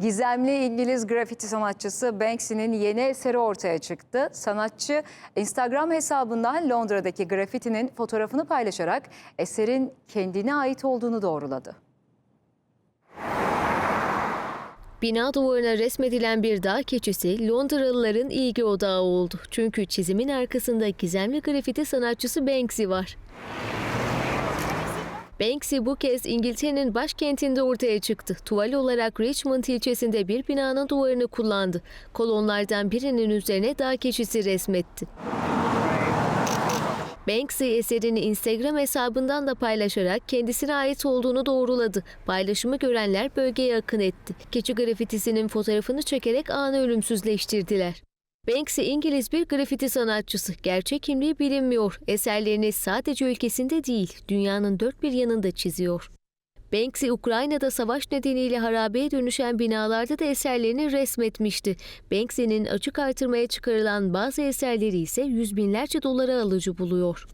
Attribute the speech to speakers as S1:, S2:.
S1: Gizemli İngiliz grafiti sanatçısı Banksy'nin yeni eseri ortaya çıktı. Sanatçı Instagram hesabından Londra'daki grafitinin fotoğrafını paylaşarak eserin kendine ait olduğunu doğruladı.
S2: Bina duvarına resmedilen bir dağ keçisi Londralıların ilgi odağı oldu. Çünkü çizimin arkasında gizemli grafiti sanatçısı Banksy var. Banksy bu kez İngiltere'nin başkentinde ortaya çıktı. Tuval olarak Richmond ilçesinde bir binanın duvarını kullandı. Kolonlardan birinin üzerine dağ keçisi resmetti. Banksy eserini Instagram hesabından da paylaşarak kendisine ait olduğunu doğruladı. Paylaşımı görenler bölgeye akın etti. Keçi grafitisinin fotoğrafını çekerek anı ölümsüzleştirdiler. Banksy İngiliz bir grafiti sanatçısı. Gerçek kimliği bilinmiyor. Eserlerini sadece ülkesinde değil, dünyanın dört bir yanında çiziyor. Banksy, Ukrayna'da savaş nedeniyle harabeye dönüşen binalarda da eserlerini resmetmişti. Banksy'nin açık artırmaya çıkarılan bazı eserleri ise yüz binlerce dolara alıcı buluyor.